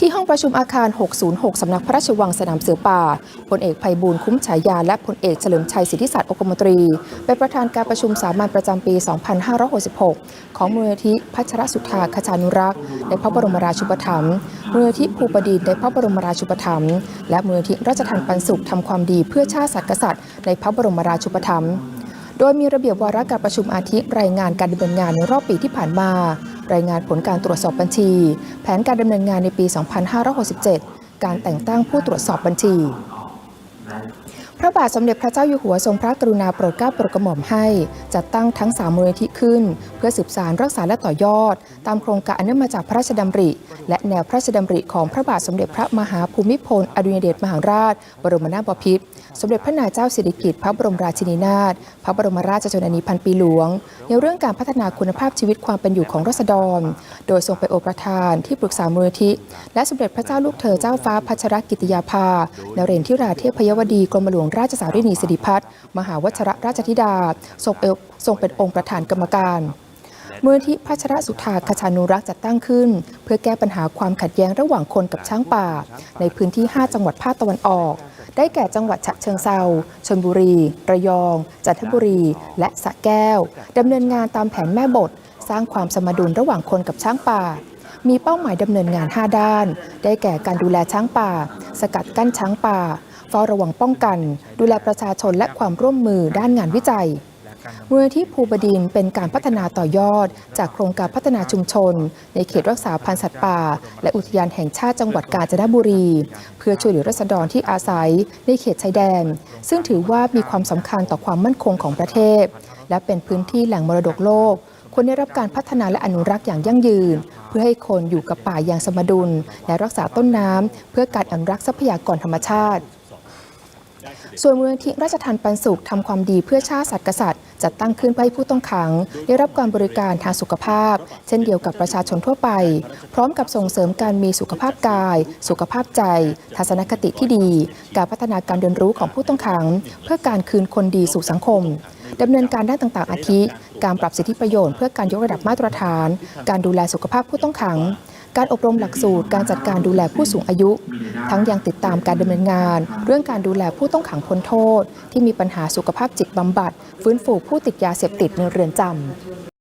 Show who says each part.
Speaker 1: ที่ห้องประชุมอาคาร 606 สำนักพระราชวังสนามเสือป่า พลเอกภัยบูลย์คุ้มฉายา และพลเอกเฉลิมชัยสิทธิศาสตร์องคมตรี เป็นประธานการประชุมสามัญประจำปี 2566 ของมูลนิธิพัชรสุธาคชานุรักษ์ ในพระบรมราชูปถัมภ์ มูลนิธิภูปดินทร์ในพระบรมราชูปถัมภ์ และมูลนิธิราชทัณฑ์ปันสุขทำความดีเพื่อชาติศาสตร์กษัตริย์ ในพระบรมราชูปถัมภ์ โดยมีระเบียบวาระการประชุมอาทิรายงานการดำเนินงานในรอบปีที่ผ่านมา รายงานผลการตรวจสอบบัญชี แผนการดำเนินงานในปี 2567 การแต่งตั้งผู้ตรวจสอบบัญชี พระบาทสมเด็จพระเจ้าอยู่หัวทรงพระกรุณาโปรดเกล้าโปรดกระหม่อมให้ จัดตั้งทั้ง3มูลนิธิขึ้น เพื่อสืบสารรักษาและต่อยอด ตามโครงการอันเนื่องมาจากพระราชดำริ และแนวพระราชดำริของพระบาทสมเด็จพระมหาภูมิพลอดุลยเดชมหาราช บรมนาถบพิตร สมเด็จพระนางเจ้าสิริกิติ์พระบรมราชินีนาถพระบรมราชชนนีพันปีหลวง ในเรื่องการพัฒนาคุณภาพชีวิตความเป็นอยู่ของรัษฎร โดยทรงไปนโอประธานที่ปรึกษามูลนิธิ และสมเด็จพระเจ้าลูกเธอเจ้าฟ้าพัชรกิติยาภานเรนทิราเทพยวดีกรมหลวงราชสารินีสิริพัฒน์มหาวชรราชธิดาทรงเป็นองค์ประธานกรรมการ มูลนิธิพัชรสุธาคชานุรักษ์จัดตั้งขึ้น เพื่อแก้ปัญหาความขัดแย้งระหว่างคนกับช้างป่า ในพื้นที่ 5 จังหวัดภาคตะวันออก ได้แก่จังหวัดฉะเชิงเซาชลบุรี ระยอง จันทบุรี และสระแก้วดำเนินงานตามแผนแม่บท สร้างความสมดุลระหว่างคนกับช้างป่ามีเป้าหมายดำเนินงาน 5 ด้าน ได้แก่การดูแลช้างป่า สกัดกั้นช้างป่า เฝ้าระวังป้องกัน ดูแลประชาชนและความร่วมมือด้านงานวิจัย มูลนิธิภูบดินเป็นการพัฒนาต่อยอด จากโครงการพัฒนาชุมชน ในเขตรักษาพันธุ์สัตว์ป่า และอุทยานแห่งชาติจังหวัดกาญจนบุรี เพื่อช่วยเหลือรัษฎรที่อาศัยในเขตชายแดน ซึ่งถือว่ามีความสำคัญต่อความมั่นคงของประเทศ และเป็นพื้นที่แหล่งมรดกโลกควรได้รับการพัฒนาและอนุรักษ์อย่างยั่งยืน เพื่อให้คนอยู่กับป่าอย่างสมดุล และรักษาต้นน้ำเพื่อการอนุรักษ์ทรัพยากรธรรมชาติ ส่วนมูลนิธิราชทันปันสุขทำความดีเพื่อชาติศาสตร์กษัตริย์จัดตั้งขึ้นเพื่อให้ผู้ต้องขัง ได้รับการบริการทางสุขภาพ เช่นเดียวกับประชาชนทั่วไป พร้อมกับส่งเสริมการมีสุขภาพกาย สุขภาพใจ ทัศนคติที่ดี การพัฒนาการเรียนรู้ของผู้ต้องขัง เพื่อการคืนคนดีสู่สังคมดำเนินการด้านต่างๆ อาทิ การปรับสิทธิประโยชน์เพื่อการยกระดับมาตรฐาน การดูแลสุขภาพผู้ต้องขัง การอบรมหลักสูตรการจัดการดูแลผู้สูงอายุ ทั้งยังติดตามการดำเนินงาน เรื่องการดูแลผู้ต้องขังพ้นโทษ ที่มีปัญหาสุขภาพจิตบำบัด ฟื้นฟูผู้ติดยาเสพติดในเรือนจำ